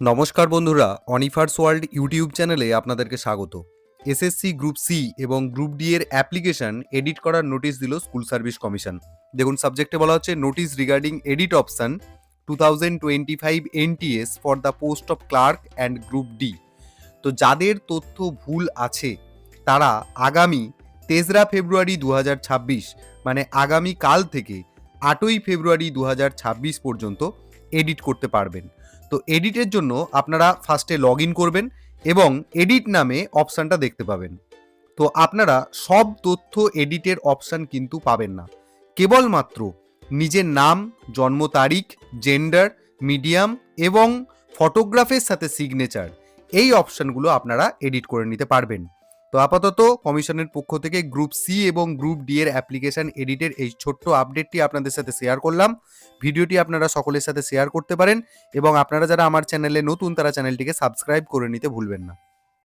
নমস্কার বন্ধুরা অনিফার্স world YouTube চ্যানেলে আপনাদেরকে স্বাগত। এসএসসি গ্রুপ সি এবং গ্রুপ ডি এর অ্যাপ্লিকেশন এডিট করার নোটিশ দিল স্কুল সার্ভিস কমিশন দেখুন সাবজেক্টে বলা হচ্ছে notice regarding edit option two thousand twenty five NTS for the post of clerk and group D তো যাদের তথ্য ভুল আছে, তারা আগামী তেসরা ফেব্রুয়ারি দু হাজার ছাব্বিশ মানে আগামী কাল থেকে আটই ফেব্রুয়ারি দু হাজার ছাব্বিশ পর্যন্ত এডিট করতে পারবেন। তো এডিটের জন্য আপনারা ফার্স্টে লগ ইন করবেন এবং এডিট নামে অপশানটা দেখতে পাবেন। তো আপনারা সব তথ্য এডিটের অপশান কিন্তু পাবেন না। কেবলমাত্র নিজের নাম, জন্ম তারিখ জেন্ডার মিডিয়াম এবং ফটোগ্রাফের সাথে সিগনেচার এই অপশানগুলো আপনারা এডিট করে নিতে পারবেন। তো আপাতত কমিশনের পক্ষ থেকে গ্রুপ সি এবং গ্রুপ ডি এর অ্যাপ্লিকেশন এডিটের এই ছোট্ট আপডেটটি আপনাদের সাথে শেয়ার করলাম। ভিডিওটি আপনারা সকলের সাথে শেয়ার করতে পারেন এবং আপনারা যারা আমার চ্যানেলে নতুন তারা চ্যানেলটিকে সাবস্ক্রাইব করে নিতে ভুলবেন না।